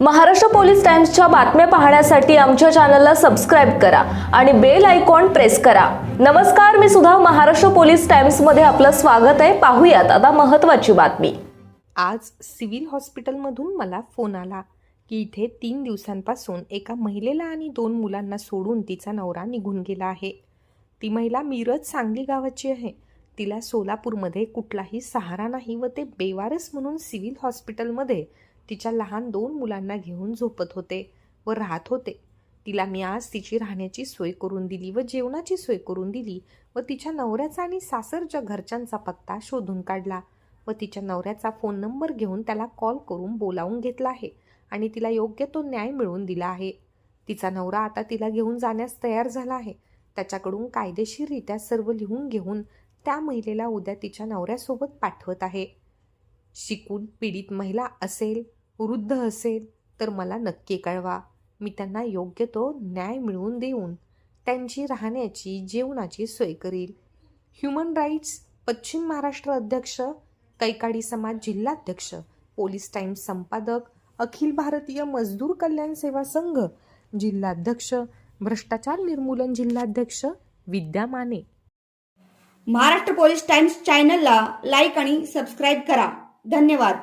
Maharashtra police टाइम्सच्या बातम्या पाहण्यासाठी आमच्या चॅनलला सबस्क्राईब करा आणि बेल आयकॉन प्रेस करा. नमस्कार मी सुद्धा महाराष्ट्र पोलीस टाइम्समध्ये आपलं स्वागत आहे. पाहूयात आता महत्त्वाची बातमी. आज सिव्हिल हॉस्पिटलमधून मला फोन आला की इथे तीन दिवसांपासून एका महिलेला आणि दोन मुलांना सोडून तिचा नवरा निघून गेला आहे. ती महिला मिरज सांगली गावाची आहे. तिला सोलापूरमध्ये कुठलाही सहारा नाही व ते बेवारस म्हणून सिव्हिल हॉस्पिटलमध्ये तिच्या लहान दोन मुलांना घेऊन झोपत होते व राहत होते. तिला मी आज तिची राहण्याची सोय करून दिली व जेवणाची सोय करून दिली व तिच्या नवऱ्याचा आणि सासरच्या घरच्यांचा पत्ता शोधून काढला व तिच्या नवऱ्याचा फोन नंबर घेऊन त्याला कॉल करून बोलावून घेतला आहे आणि तिला योग्य तो न्याय मिळवून दिला आहे. तिचा नवरा आता तिला घेऊन जाण्यास तयार झाला आहे. त्याच्याकडून कायदेशीररित्या सर्व लिहून घेऊन त्या महिलेला उद्या तिच्या नवऱ्यासोबत पाठवत आहे. शिकून पीडित महिला असेल वृद्ध असेल तर मला नक्की कळवा. मी त्यांना योग्य तो न्याय मिळवून देऊन त्यांची राहण्याची जेवणाची सोय करील. ह्युमन राईट्स पश्चिम महाराष्ट्र अध्यक्ष कैकाडी समाज जिल्हाध्यक्ष पोलीस टाइम्स संपादक अखिल भारतीय मजदूर कल्याण सेवा संघ जिल्हाध्यक्ष भ्रष्टाचार निर्मूलन जिल्हाध्यक्ष विद्या माने. महाराष्ट्र पोलीस टाइम्स चॅनलला लाईक आणि सबस्क्राईब करा. धन्यवाद.